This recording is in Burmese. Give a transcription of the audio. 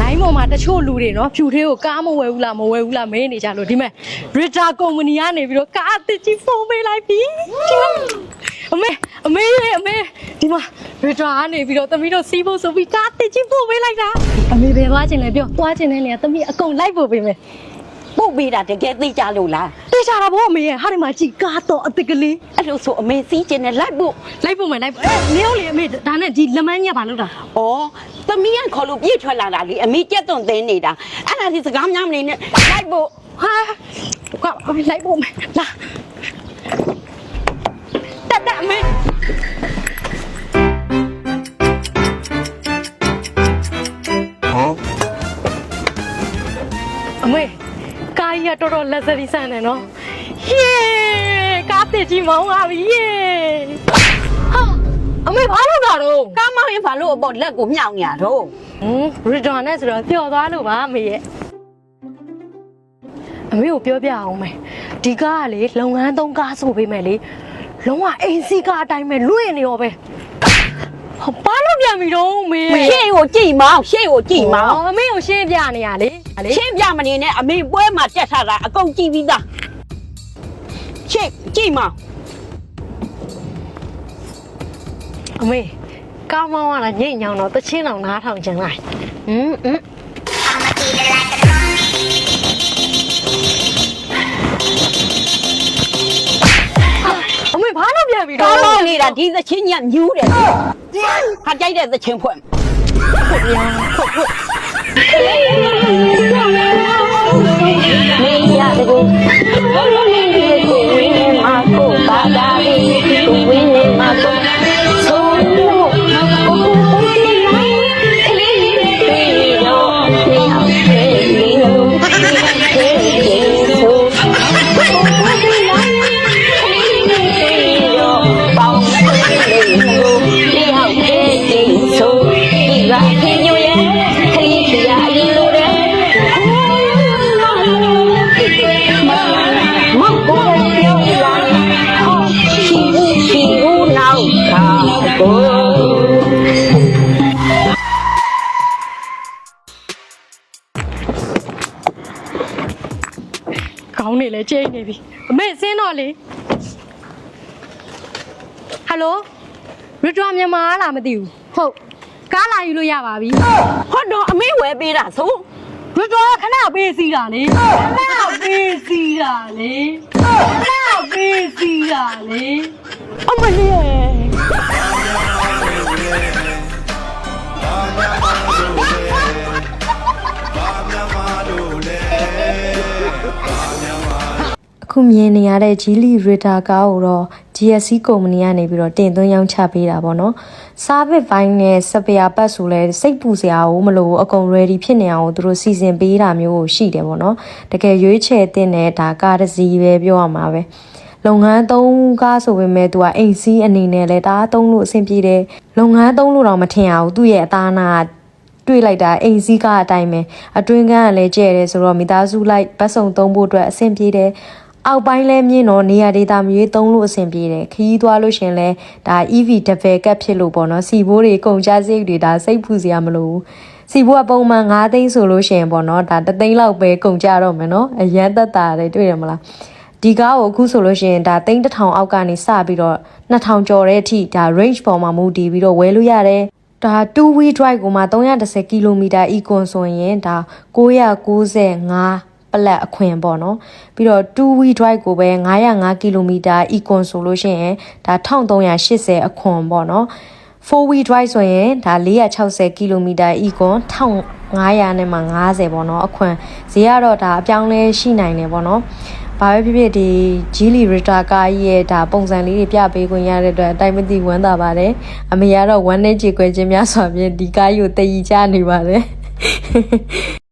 လိုင်းပေါ်မှာတချို့လူတွေနော်ဖြူသေးကိုကားမဝယ်ဘူးလားမဝယ်ဘူးလားမေးနေကြလို့ဒီမဲ့ Rita Company ကနေပြီးတော့ကားအသစ်ကြီးဖုန်းပေးလိုက်ပြီဒီမှာအမေအမေရေအမေဒီမှာ Rita ကနေပြီးတော့သမီးတို့စီးဖို့ဆိုပြီးကားအသစ်ကြီးဖုန်းပေးလိုက်တာအမေဘယ်သွားချင်လဲပြောသွားချင်တဲ့နေရာသမီးအကုန်လိုက်ဖို့ပေးမယ်ပုတ်ပေးတာတကယ်သိကြလို့လားတေးချတာဗောအမေရဲ့ဟာဒီမှာကြည်ကားတော့အသစ်ကလေးအဲ့လိုဆိုအမေစီးကျင်နဲ့လိုက်ဖို့လိုက်ဖို့မယ်လိုက်ဖို့အဲနေအောင်လေအမေဒါနဲ့ဒီလက်မန်းညက်ပါလို့တာဩ သမီးကခေါ်လို့ပြည့်ထွက်လာတာလေအမေကြက်သွန်သိနေတာအဲ့ဒါဒီစကားများမနေနဲ့လိုက်ဖို့ဟာကွာအမေလိုက်ဖို့မယ်လာတက်တက်အမေအမေကားကြီးကတော်တော်လက်စရီဆန်တယ်နော်ဟေးကားတစ်ကြီးမောင်းလာပြီဟေးဟာ အမေဘာလုပ်တာတော့ကားမောင်းရင်ဘာလို့အပေါ်လက်ကိုမြောက်နေရတော့ဟမ်ရီဒွန်နဲ့ဆိုတော့ပျော်သွားလို့ပါအမေရဲ့အမေကိုပြောပြအောင်မယ်ဒီကားကလေလုပ်ငန်းသုံးကားဆိုပေးမယ်လေလုံးဝအိမ်စီကားအတိုင်းပဲလွင့်နေရောပဲဟောဘာလို့ပြန်ပြီတော့အမေရှေ့ကိုကြည့်မောင်းရှေ့ကိုကြည့်မောင်းဟောအမေကိုရှင်းပြနေရလေလေရှင်းပြမနေနဲ့အမေပွဲမှာတက်ထားတာအကုန်ကြည့်ပြီးသားရှေ့ကြည့်မောင်း အမေကားမောင်းရတာညိတ်ညောင်းတော့တချင်းအောင်နားထောင်ချင်လိုက်ဟမ်ဟမ်အမေဘာလို့ပြန်ပြီကားတော့မောင်းနေတာဒီသချင်းညက်ညူးတယ်ဟာကြိုက်တဲ့သချင်းဖွင့်မင်းရတကူ ခေါင်းနေလဲကျိန်းနေပြီအမေဆင်းတော့လေဟယ်လိုရစ်ဒွာမြန်မာလားမသိဘူးဟုတ်ကားလာယူလို့ရပါပြီဟောတော့အမေဝဲပေးတာဆိုရစ်ဒွာခဏပေးစီတာလေခဏပေးစီတာလေခဏပေးစီတာလေအမလေး ခုမြင်နေရတဲ့ Geely Ritter ကားကိုတော့ GSC ကုမ္ပဏီကနေပြီးတော့တင်သွင်းရောင်းချပေးတာပေါ့နော်။ service ဘိုင်းနဲ့စပယ်ပတ်ဆိုလဲစိတ်ပူစရာဘူးမလို့အကုန် ready ဖြစ်နေအောင်သူတို့စီစဉ်ပေးတာမျိုးကိုရှိတယ်ပေါ့နော်။တကယ်ရွေးချယ်တဲ့နဲ့ဒါကားတစ်စီးပဲပြောရမှာပဲ။လုပ်ငန်းသုံးကားဆိုပေမဲ့သူကအိမ်စီးအနေနဲ့လဲဒါသုံးလို့အဆင်ပြေတယ်။လုပ်ငန်းသုံးလို့တော့မထင်ရဘူးသူ့ရဲ့အသားနာကတွေ့လိုက်တာအိမ်စည်းကားအတိုင်းပဲအတွင်းကန်းကလည်းကျဲတယ်ဆိုတော့မိသားစုလိုက်ပတ်စုံသုံးဖို့အတွက်အဆင်ပြေတယ် အောက်ပိုင်းလဲမြင့်တော့နေရာဒေတာမျိုးသုံးလို့အဆင်ပြေတယ်ခီးသွားလို့ရှရင်လဲဒါ EV double cab ဖြစ်လို့ပေါ့နော်စီဘိုးတွေကုန်ကြစိတ်တွေဒါစိတ်ဖူစရာမလိုဘူးစီဘိုးကပုံမှန်9သိန်းဆိုလို့ရှရင်ပေါ့နော်ဒါ3သိန်းလောက်ပဲကုန်ကြတော့မယ်နော်အရန်သက်တာတယ်တွေ့ရမလားဒီကားကိုအခုဆိုလို့ရှိရင်ဒါသိန်းတစ်ထောင်အောက်ကနေစပြီးတော့2000ကျော်တဲ့အထိဒါ range ပေါ်မှာမူတည်ပြီးတော့ဝယ်လို့ရတယ်ဒါ two wheel drive ကိုမှ310 km econ ဆိုရင်ဒါ995 ပလက်အခွင်ပေါ့နော်ပြီးတော့ two wheel drive ကိုပဲ905 km econ ဆိုလို့ရှိရင်ဒါ1380အခွန်ပေါ့နော် four wheel drive ဆိုရင်ဒါ460 km econ 1500နဲ့မှ90ပေါ့နော်အခွန်ဈေးကတော့ဒါအပြောင်းလဲရှိနိုင်တယ်ပေါ့နော်ဘာပဲဖြစ်ဖြစ်ဒီ Geely Ritter ကားကြီးရဲ့ဒါပုံစံလေးတွေပြပေးခွင့်ရတဲ့အတွက်အတိုင်းမသိဝမ်းသာပါတယ်အမေကတော့ဝမ်းနဲ့ကြေကွဲခြင်းများစွာဖြင့်ဒီကားကြီးကိုတည်ကြနေပါတယ်